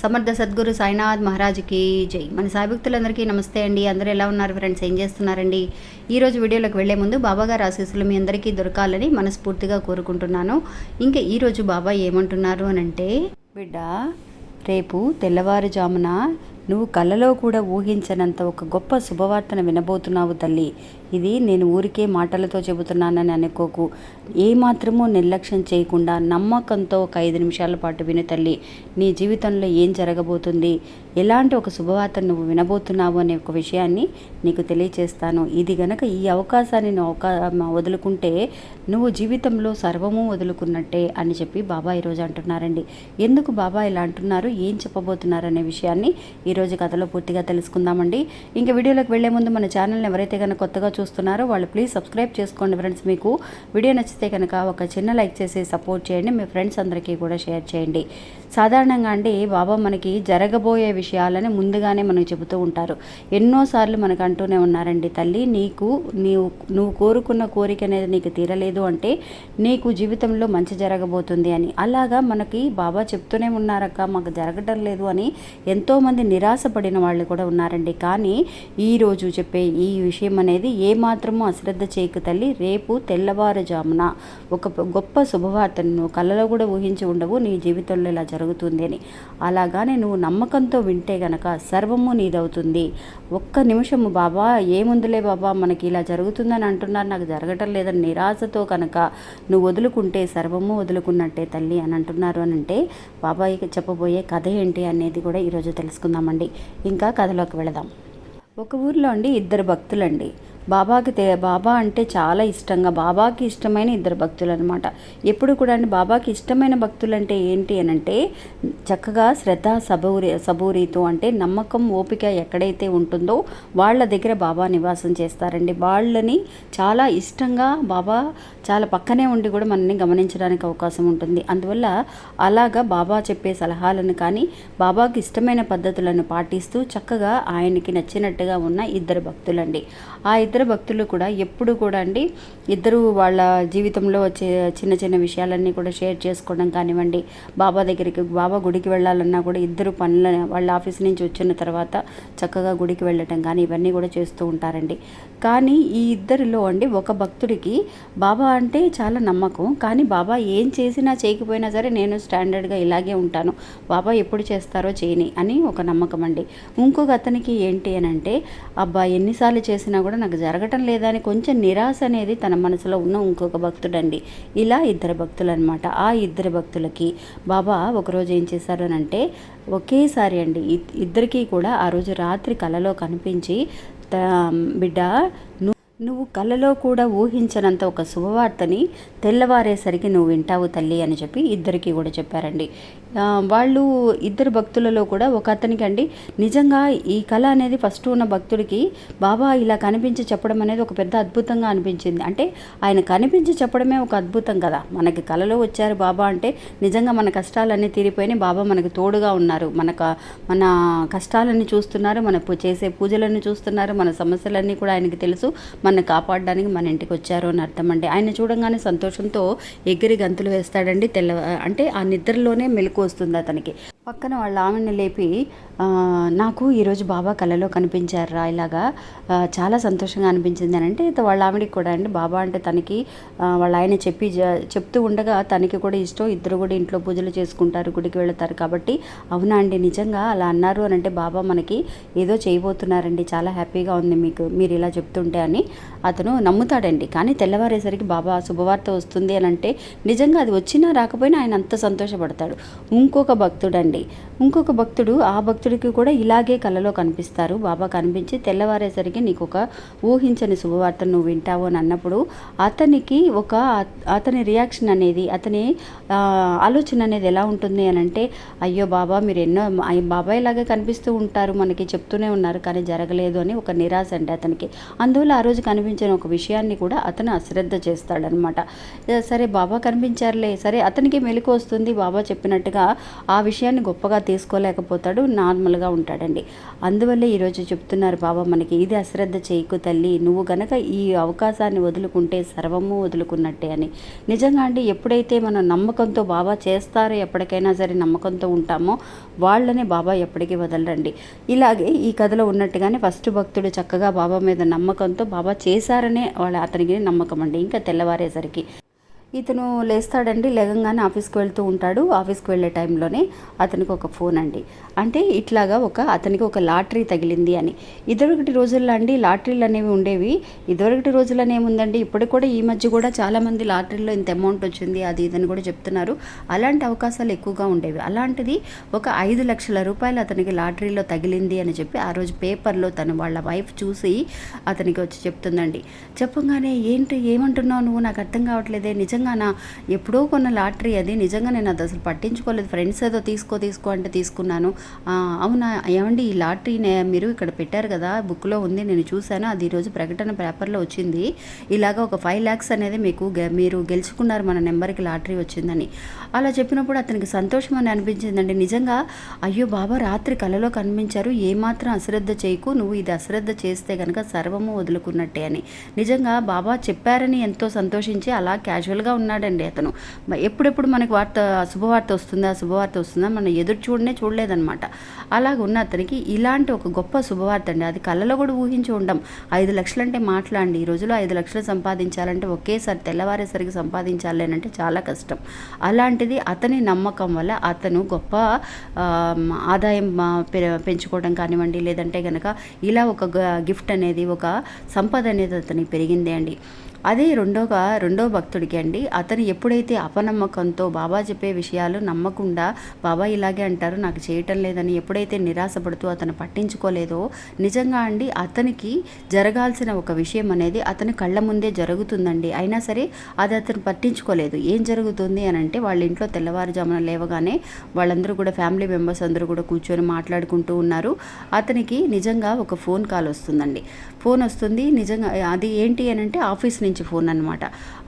సమర్థ సద్గురు సాయినాథ్ మహారాజ్కి జై. మన సాయభక్తులందరికీ నమస్తే అండి. అందరూ ఎలా ఉన్నారు ఫ్రెండ్స్? ఏం చేస్తున్నారండి? ఈరోజు వీడియోలోకి వెళ్ళే ముందు బాబాగారు ఆశీస్సులు మీ అందరికీ దొరకాలని మనస్ఫూర్తిగా కోరుకుంటున్నాను. ఇంకా ఈరోజు బాబా ఏమంటున్నారు అని అంటే బిడ్డ రేపు తెల్లవారుజామున నువ్వు కలలో కూడా ఊహించనంత ఒక గొప్ప శుభవార్తను వినబోతున్నావు తల్లి. ఇది నేను ఊరికే మాటలతో చెబుతున్నానని అనుకోకు. ఏమాత్రమూ నిర్లక్ష్యం చేయకుండా నమ్మకంతో ఒక ఐదు నిమిషాల పాటు విను తల్లి. నీ జీవితంలో ఏం జరగబోతుంది? ఎలాంటి ఒక శుభవార్త నువ్వు వినబోతున్నావు అనే ఒక విషయాన్ని నీకు తెలియచేస్తాను. ఇది గనక ఈ అవకాశాన్ని అవకా వదులుకుంటే నువ్వు జీవితంలో సర్వము వదులుకున్నట్టే అని చెప్పి బాబా ఈరోజు అంటున్నారండి. ఎందుకు బాబా ఇలా అంటున్నారు? ఏం చెప్పబోతున్నారు అనే విషయాన్ని ఈరోజు కథలో పూర్తిగా తెలుసుకుందామండి. ఇంకా వీడియోలోకి వెళ్ళే ముందు మన ఛానల్ని ఎవరైతే కనుక కొత్తగా చూస్తున్నారో. వాళ్ళు ప్లీజ్ సబ్స్క్రైబ్ చేసుకోండి ఫ్రెండ్స్ మీకు వీడియో నచ్చితే కనుక ఒక చిన్న లైక్ చేసి సపోర్ట్ చేయండి. మీ ఫ్రెండ్స్ అందరికీ కూడా షేర్ చేయండి. సాధారణంగా అండి బాబా మనకి జరగబోయే విషయాలని ముందుగానే మనకు చెబుతూ ఉంటారు. ఎన్నోసార్లు మనకు అంటూనే ఉన్నారండి తల్లి నీకు నీవు నువ్వు కోరుకున్న కోరిక అనేది నీకు తీరలేదు అంటే నీకు జీవితంలో మంచి జరగబోతుంది అని. అలాగా మనకి బాబా చెప్తూనే ఉన్నారక్క మాకు జరగటం లేదు అని ఎంతోమంది నిరాశపడిన వాళ్ళు కూడా ఉన్నారండి. కానీ ఈరోజు చెప్పే ఈ విషయం అనేది ఏమాత్రమూ అశ్రద్ధ చేయక తల్లి. రేపు తెల్లవారుజామున ఒక గొప్ప శుభవార్తను కళ్ళలో కూడా ఊహించి ఉండవు. నీ జీవితంలో ఇలా జరుగుతుంది అని. అలాగానే నువ్వు నమ్మకంతో వింటే గనక సర్వము నీదవుతుంది. ఒక్క నిమిషము బాబా ఏముందులే బాబా మనకి ఇలా జరుగుతుందని అంటున్నారు. నాకు జరగటం లేదని నిరాశతో కనుక నువ్వు వదులుకుంటే సర్వము వదులుకున్నట్టే తల్లి అని అంటున్నారు అని అంటే బాబాయికి చెప్పబోయే కథ ఏంటి అనేది కూడా ఈరోజు తెలుసుకుందామండి. ఇంకా కథలోకి వెళదాం. ఒక ఊర్లో అండి ఇద్దరు భక్తులండి. బాబాకి బాబా అంటే చాలా ఇష్టంగా బాబాకి ఇష్టమైన ఇద్దరు భక్తులు అనమాట ఎప్పుడు కూడా అండి బాబాకి ఇష్టమైన భక్తులు అంటే ఏంటి అని అంటే చక్కగా శ్రద్ధ సబూరి సబూరితో అంటే నమ్మకం ఓపిక ఎక్కడైతే ఉంటుందో వాళ్ళ దగ్గర బాబా నివాసం చేస్తారండి. వాళ్ళని చాలా ఇష్టంగా బాబా చాలా పక్కనే ఉండి కూడా మనల్ని గమనించడానికి అవకాశం ఉంటుంది. అందువల్ల అలాగా బాబా చెప్పే సలహాలను కానీ బాబాకి ఇష్టమైన పద్ధతులను పాటిస్తూ చక్కగా ఆయనకి నచ్చినట్టుగా ఉన్న ఇద్దరు భక్తులండి. ఆ ఇద్దరు ఇద్దరు భక్తులు కూడా ఎప్పుడు కూడా అండి ఇద్దరు వాళ్ళ జీవితంలో వచ్చే చిన్న చిన్న విషయాలన్నీ కూడా షేర్ చేసుకోవడం కానివ్వండి బాబా దగ్గరికి బాబా గుడికి వెళ్ళాలన్నా కూడా ఇద్దరు పనుల వాళ్ళ ఆఫీస్ నుంచి వచ్చిన తర్వాత చక్కగా గుడికి వెళ్ళటం కానీ ఇవన్నీ కూడా చేస్తూ ఉంటారండి. కానీ ఈ ఇద్దరిలో అండి ఒక భక్తుడికి బాబా అంటే చాలా నమ్మకం. కానీ బాబా ఏం చేసినా చేయకపోయినా సరే నేను స్టాండర్డ్గా ఇలాగే ఉంటాను. బాబా ఎప్పుడు చేస్తారో చేయని అని ఒక నమ్మకం అండి. ఇంకొక అతనికి ఏంటి అని అంటే అబ్బా ఎన్నిసార్లు చేసినా కూడా నాకు జరగటం లేదని కొంచెం నిరాశ అనేది తన మనసులో ఉన్న ఇంకొక భక్తుడండి. ఇలా ఇద్దరు భక్తులు అనమాట ఆ ఇద్దరు భక్తులకి బాబా ఒకరోజు ఏం చేశారనంటే ఒకేసారి అండి ఇద్దరికీ కూడా ఆ రోజు రాత్రి కలలో కనిపించి త- బిడ్డ నువ్వు కలలో కూడా ఊహించనంత ఒక శుభవార్తని తెల్లవారేసరికి నువ్వు వింటావు తల్లి అని చెప్పి ఇద్దరికీ కూడా చెప్పారండి. వాళ్ళు ఇద్దరు భక్తులలో కూడా ఒక అతనికి అండి నిజంగా ఈ కళ అనేది ఫస్ట్ ఉన్న భక్తుడికి బాబా ఇలా కనిపించి చెప్పడం అనేది ఒక పెద్ద అద్భుతంగా అనిపించింది. అంటే ఆయన కనిపించి చెప్పడమే ఒక అద్భుతం కదా. మనకి కళలో వచ్చారు బాబా అంటే నిజంగా మన కష్టాలన్నీ తీరిపోయినాయి బాబా మనకు తోడుగా ఉన్నారు. మనకు మన కష్టాలన్నీ చూస్తున్నారు మన చేసే పూజలన్నీ చూస్తున్నారు మన సమస్యలన్నీ కూడా ఆయనకి తెలుసు. మన కాపాడడానికి మన ఇంటికి వచ్చారు అని అర్థం అండి. ఆయన చూడంగానే సంతోషంతో ఎగిరి గంతులు వేస్తాడండి. తెల్ల అంటే ఆ నిద్రలోనే మెలకు వస్తుంది అతనికి. పక్కన వాళ్ళ ఆమెను లేపి నాకు ఈరోజు బాబా కళలో కనిపించారా ఇలాగా? చాలా సంతోషంగా అనిపించింది అని అంటే వాళ్ళ ఆవిడికి కూడా అండి బాబా అంటే తనకి వాళ్ళ ఆయన చెప్పి చెప్తూ ఉండగా తనకి కూడా ఇష్టం ఇద్దరు కూడా ఇంట్లో పూజలు చేసుకుంటారు గుడికి వెళతారు కాబట్టి అవునా అండి నిజంగా అలా అన్నారు అని అంటే బాబా మనకి ఏదో చేయబోతున్నారండి చాలా హ్యాపీగా ఉంది మీకు మీరు ఇలా చెప్తుంటే అని అతను నమ్ముతాడండి. కానీ తెల్లవారేసరికి బాబా శుభవార్త వస్తుంది అని అంటే నిజంగా అది వచ్చినా రాకపోయినా ఆయన అంత సంతోషపడతాడు. ఇంకొక భక్తుడండి. ఇంకొక భక్తుడు ఆ భక్తుడికి కూడా ఇలాగే కలలో కనిపిస్తారు. బాబా కనిపించి తెల్లవారేసరికి నీకు ఒక ఊహించని శుభవార్త నువ్వు వింటావు అని అన్నప్పుడు అతనికి ఒక అతని రియాక్షన్ అనేది అతని ఆలోచన అనేది ఎలా ఉంటుంది అని అంటే అయ్యో బాబా మీరు ఎన్నో బాబా బాబాయ్ లాగే కనిపిస్తూ ఉంటారు మనకి చెప్తూనే ఉన్నారు కానీ జరగలేదు అని ఒక నిరాశ అండి అతనికి. అందువల్ల ఆ రోజు కనిపించిన ఒక విషయాన్ని కూడా అతను అశ్రద్ధ చేస్తాడనమాట సరే బాబా కనిపించారులే సరే అతనికి మెలకు వస్తుంది బాబా చెప్పినట్టుగా ఆ విషయాన్ని గొప్పగా తీసుకోలేకపోతాడు నార్మల్గా ఉంటాడండి. అందువల్లే ఈరోజు చెప్తున్నారు బాబా మనకి ఇది అశ్రద్ధ చేయకు తల్లి నువ్వు గనక ఈ అవకాశాన్ని వదులుకుంటే సర్వము వదులుకున్నట్టే అని. నిజంగా అండి ఎప్పుడైతే మనం నమ్మకంతో బాబా చేస్తారో ఎప్పటికైనా సరే నమ్మకంతో ఉంటామో వాళ్ళని బాబా ఎప్పటికీ వదలరండి. ఇలాగే ఈ కథలో ఉన్నట్టుగానే ఫస్ట్ భక్తుడు చక్కగా బాబా మీద నమ్మకంతో బాబా చేశారనే వాళ్ళ అతనికి నమ్మకం అండి. ఇంకా తెల్లవారేసరికి. ఇతను లేస్తాడండి లేగంగానే ఆఫీస్కి వెళ్తూ ఉంటాడు. ఆఫీస్కి వెళ్ళే టైంలోనే అతనికి ఒక ఫోన్ అండి. అంటే ఇట్లాగా ఒక అతనికి ఒక లాటరీ తగిలింది అని. ఇదివరకటి రోజుల్లో అండి లాటరీలు అనేవి ఉండేవి. ఇదివరకటి రోజుల్లోనే ఏముందండి ఇప్పటికి కూడా ఈ మధ్య కూడా చాలామంది లాటరీలో ఇంత అమౌంట్ వచ్చింది అది ఇదని కూడా చెప్తున్నారు. అలాంటి అవకాశాలు ఎక్కువగా ఉండేవి. అలాంటిది ఒక ఐదు లక్షల రూపాయలు అతనికి లాటరీలో తగిలింది అని చెప్పి ఆ రోజు పేపర్లో తను వాళ్ళ వైఫ్ చూసి అతనికి వచ్చి చెప్తుందండి. చెప్పగానే ఏంటి ఏమంటున్నావు నువ్వు? నాకు అర్థం కావట్లేదే. నిజం నిజంగానా? ఎప్పుడో కొన్న లాటరీ అది. నిజంగా నేను అది అసలు పట్టించుకోలేదు. ఫ్రెండ్స్ ఏదో తీసుకో తీసుకో అంటే తీసుకున్నాను. అవునా? ఏమండి ఈ లాటరీ మీరు ఇక్కడ పెట్టారు కదా బుక్లో ఉంది నేను చూశాను. అది ఈరోజు ప్రకటన పేపర్లో వచ్చింది. ఇలాగ ఒక ఫైవ్ ల్యాక్స్ అనేది మీకు గె- మీరు గెలుచుకున్నారు మన నెంబర్కి లాటరీ వచ్చిందని. అలా చెప్పినప్పుడు అతనికి సంతోషం అని అనిపించిందండి. నిజంగా అయ్యో బాబా రాత్రి కలలో కనిపించారు. ఏమాత్రం అశ్రద్ధ చేయకు. నువ్వు ఇది అశ్రద్ధ చేస్తే కనుక సర్వము వదులుకున్నట్టే అని. నిజంగా బాబా చెప్పారని ఎంతో సంతోషించి అలా క్యాజువల్గా ఉన్నాడండి అతను. ఎప్పుడెప్పుడు మనకి వార్త శుభవార్త వస్తుందా శుభవార్త వస్తుందా మనం ఎదురు చూడనే చూడలేదన్నమాట. అలాగ ఉన్న అతనికి ఇలాంటి ఒక గొప్ప శుభవార్త అండి. అది కళ్ళలో కూడా ఊహించి ఉండం. ఐదు లక్షలంటే మాట్లాడండి. ఈ రోజులో ఐదు లక్షలు సంపాదించాలంటే ఒకేసారి తెల్లవారేసరికి సంపాదించాలేనంటే చాలా కష్టం. అలాంటిది అతని నమ్మకం వల్ల అతను గొప్ప ఆదాయం పె- పెంచుకోవడం కానివ్వండి లేదంటే కనుక ఇలా ఒక గ- గిఫ్ట్ అనేది ఒక సంపద అనేది అతనికి పెరిగింది అండి. అదే రెండోగా రెండో భక్తుడికి అండి అతను ఎప్పుడైతే అపనమ్మకంతో బాబా చెప్పే విషయాలు నమ్మకుండా బాబా ఇలాగే అంటారు నాకు చేయటం లేదని ఎప్పుడైతే నిరాశపడుతూ అతను పట్టించుకోలేదో నిజంగా అండి అతనికి జరగాల్సిన ఒక విషయం అనేది అతని కళ్ళ ముందే జరుగుతుందండి. అయినా సరే అది అతను పట్టించుకోలేదు. ఏం జరుగుతుంది అని అంటే వాళ్ళ ఇంట్లో తెల్లవారుజామున లేవగానే వాళ్ళందరూ కూడా ఫ్యామిలీ మెంబర్స్ అందరూ కూడా కూర్చొని మాట్లాడుకుంటూ ఉన్నారు. అతనికి నిజంగా ఒక ఫోన్ కాల్ వస్తుందండి. ఫోన్ వస్తుంది. నిజంగా అది ఏంటి అని అంటే ఆఫీస్ నుంచి ఫోన్ అనమాట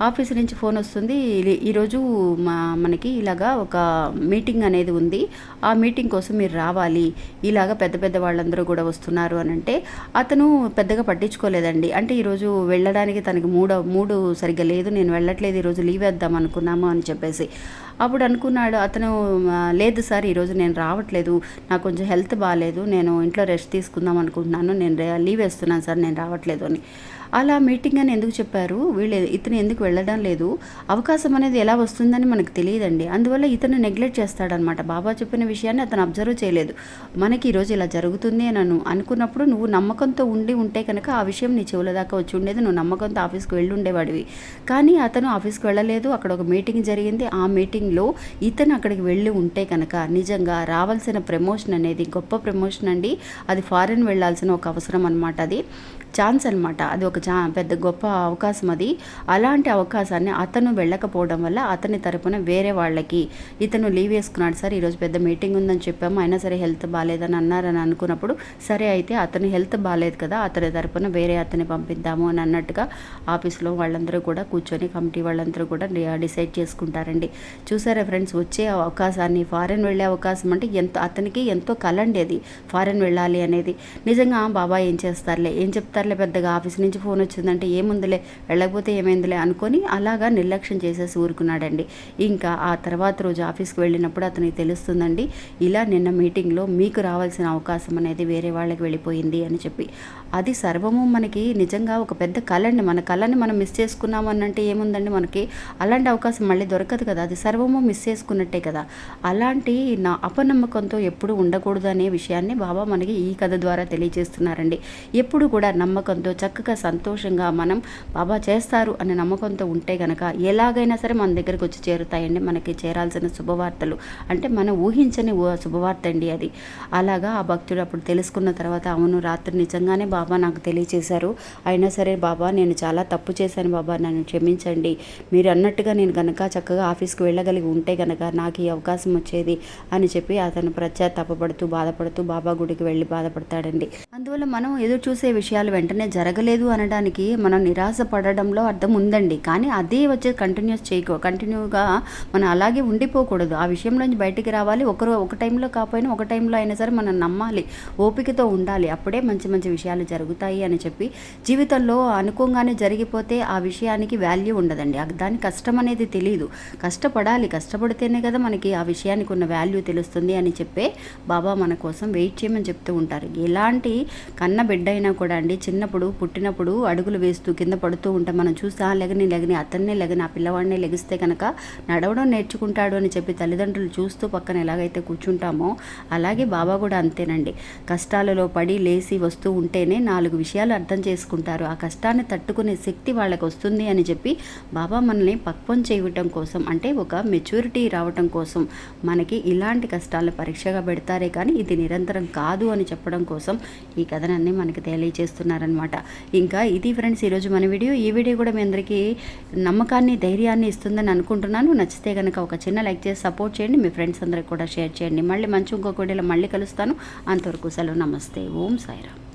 ఆఫీస్ నుంచి ఫోన్ వస్తుంది. ఈ- ఈరోజు మా మనకి ఇలాగా ఒక మీటింగ్ అనేది ఉంది. ఆ మీటింగ్ కోసం మీరు రావాలి. ఇలాగా పెద్ద పెద్ద వాళ్ళందరూ కూడా వస్తున్నారు అని అంటే అతను పెద్దగా పట్టించుకోలేదండి. అంటే ఈరోజు వెళ్ళడానికి తనకి మూడు మూడు సరిగ్గా లేదు. నేను వెళ్ళట్లేదు. ఈరోజు లీవ్ వేద్దాం అనుకున్నాము అని చెప్పేసి. అప్పుడు అనుకున్నాడు అతను లేదు సార్ ఈరోజు నేను రావట్లేదు నాకు కొంచెం హెల్త్ బాగాలేదు నేను ఇంట్లో రెస్ట్ తీసుకుందాం అనుకుంటున్నాను నేను లీవ్ వేస్తున్నాను సార్ నేను రావట్లేదు అని. అలా మీటింగ్ అని ఎందుకు చెప్పారు? వీళ్ళు ఇతను ఎందుకు వెళ్ళడం లేదు? అవకాశం అనేది ఎలా వస్తుందని మనకు తెలియదండి. అందువల్ల ఇతను నెగ్లెక్ట్ చేస్తాడనమాట. బాబా చెప్పిన విషయాన్ని అతను అబ్జర్వ్ చేయలేదు. మనకి ఈరోజు ఇలా జరుగుతుంది అని అనుకున్నప్పుడు నువ్వు నమ్మకంతో ఉండి ఉంటే కనుక ఆ విషయం నీ చెవుల దాకా వచ్చి ఉండేది. నువ్వు నమ్మకంతో ఆఫీస్కి వెళ్ళి ఉండేవాడివి. కానీ అతను ఆఫీస్కి వెళ్ళలేదు. అక్కడ ఒక మీటింగ్ జరిగింది. ఆ మీటింగ్లో ఇతను అక్కడికి వెళ్ళి ఉంటే కనుక నిజంగా రావాల్సిన ప్రమోషన్ అనేది గొప్ప ప్రమోషన్ అండి. అది ఫారెన్ వెళ్ళాల్సిన ఒక అవసరం అనమాట అది. ఛాన్స్ అనమాట అది ఒక చా పెద్ద గొప్ప అవకాశం అది. అలాంటి అవకాశాన్ని అతను వెళ్ళకపోవడం వల్ల అతని తరపున వేరే వాళ్ళకి ఇతను లీవ్ వేసుకున్నాడు. సార్ ఈరోజు పెద్ద మీటింగ్ ఉందని చెప్పాము. అయినా సరే హెల్త్ బాగాలేదని అన్నారని అనుకున్నప్పుడు సరే అయితే అతని హెల్త్ బాగాలేదు కదా అతని తరపున వేరే అతన్ని పంపిద్దాము అని అన్నట్టుగా ఆఫీస్లో వాళ్ళందరూ కూడా కూర్చొని కమిటీ వాళ్ళందరూ కూడా డిసైడ్ చేసుకుంటారండి. చూసారా ఫ్రెండ్స్ వచ్చే అవకాశాన్ని ఫారెన్ వెళ్ళే అవకాశం అంటే ఎంత అతనికి ఎంతో కలండి అది ఫారెన్ వెళ్ళాలి అనేది. నిజంగా బాబా ఏం చేస్తారులే? ఏం చెప్తారులే? పెద్దగా ఆఫీస్ నుంచి ఫోన్ వచ్చిందంటే ఏముందిలే వెళ్ళకపోతే ఏమైందిలే అనుకొని అలాగా నిర్లక్ష్యం చేసేసి ఊరుకున్నాడండి. ఇంకా ఆ తర్వాత రోజు ఆఫీస్కి వెళ్ళినప్పుడు అతనికి తెలుస్తుందండి ఇలా నిన్న మీటింగ్లో మీకు రావాల్సిన అవకాశం అనేది వేరే వాళ్ళకి వెళ్ళిపోయింది అని చెప్పి. అది సర్వము మనకి నిజంగా ఒక పెద్ద కళండి మన కళని మనం మిస్ చేసుకున్నామనంటే ఏముందండి మనకి? అలాంటి అవకాశం మళ్ళీ దొరకదు కదా. అది సర్వము మిస్ చేసుకున్నట్టే కదా. అలాంటి నా అపనమ్మకంతో ఎప్పుడు ఉండకూడదు అనే విషయాన్ని బాబా మనకి ఈ కథ ద్వారా తెలియజేస్తున్నారండి. ఎప్పుడు కూడా నమ్మకంతో చక్కగా సంతోషంగా మనం బాబా చేస్తారు అనే నమ్మకంతో ఉంటే గనక ఎలాగైనా సరే మన దగ్గరికి వచ్చి చేరుతాయండి. మనకి చేరాల్సిన శుభవార్తలు అంటే మనం ఊహించని శుభవార్త అండి అది. అలాగా ఆ భక్తుడు అప్పుడు తెలుసుకున్న తర్వాత అవును రాత్రి నిజంగానే బాబా నాకు తెలియచేశారు. అయినా సరే బాబా నేను చాలా తప్పు చేశాను బాబా నన్ను క్షమించండి. మీరు అన్నట్టుగా నేను గనక చక్కగా ఆఫీస్కి వెళ్ళగలిగి ఉంటే గనక నాకు ఈ అవకాశం వచ్చేది అని చెప్పి అతను పశ్చాత్తాపడుతూ బాధపడుతూ బాబా గుడికి వెళ్ళి బాధపడతాడండి. అందువల్ల మనం ఎదురు చూసే విషయాలు వెంటనే జరగలేదు అనడం అనడానికి మనం నిరాశ పడడంలో అర్థం ఉందండి. కానీ అదే వచ్చి కంటిన్యూస్ చేయకో కంటిన్యూగా మనం అలాగే ఉండిపోకూడదు. ఆ విషయంలోంచి బయటికి రావాలి. ఒకరు ఒక టైంలో కాకపోయినా ఒక టైంలో అయినా సరే మనం నమ్మాలి ఓపికతో ఉండాలి. అప్పుడే మంచి మంచి విషయాలు జరుగుతాయి అని చెప్పి జీవితంలో అనుకోగానే జరిగిపోతే ఆ విషయానికి వాల్యూ ఉండదండి. దాని కష్టం అనేది తెలియదు కష్టపడాలి. కష్టపడితేనే కదా మనకి ఆ విషయానికి ఉన్న వాల్యూ తెలుస్తుంది అని చెప్పే బాబా మన కోసం వెయిట్ చేయమని చెప్తూ ఉంటారు. ఎలాంటి కన్న బిడ్డ అయినా కూడా అండి చిన్నప్పుడు పుట్టినప్పుడు అడుగులు వేస్తూ కింద పడుతూ ఉంటాం మనం చూసి ఆ లెగని లెగని అతన్నే లెగని ఆ పిల్లవాడిని లెగిస్తే కనుక నడవడం నేర్చుకుంటాడు అని చెప్పి తల్లిదండ్రులు చూస్తూ పక్కన ఎలాగైతే కూర్చుంటామో అలాగే బాబా కూడా అంతేనండి. కష్టాలలో పడి లేచి వస్తూ ఉంటేనే నాలుగు విషయాలు అర్థం చేసుకుంటారు. ఆ కష్టాన్ని తట్టుకునే శక్తి వాళ్ళకి వస్తుంది అని చెప్పి బాబా మనల్ని పక్వం చేయటం కోసం అంటే ఒక మెచ్యూరిటీ రావటం కోసం మనకి ఇలాంటి కష్టాలను పరీక్షగా పెడతారే కానీ ఇది నిరంతరం కాదు అని చెప్పడం కోసం ఈ కథనాన్ని మనకి తెలియజేస్తున్నారనమాట ఇంకా ఇది ఫ్రెండ్స్ ఈరోజు మన వీడియో. ఈ వీడియో కూడా మీ అందరికీ నమ్మకాన్ని ధైర్యాన్ని ఇస్తుందని అనుకుంటున్నాను. నచ్చితే కనుక ఒక చిన్న లైక్ చేసి సపోర్ట్ చేయండి. మీ ఫ్రెండ్స్ అందరికి కూడా షేర్ చేయండి. మళ్ళీ మంచి ఇంకొక వీడియోలో మళ్ళీ కలుస్తాను. అంతవరకు సెలవు. నమస్తే. ఓం సాయిరామ్.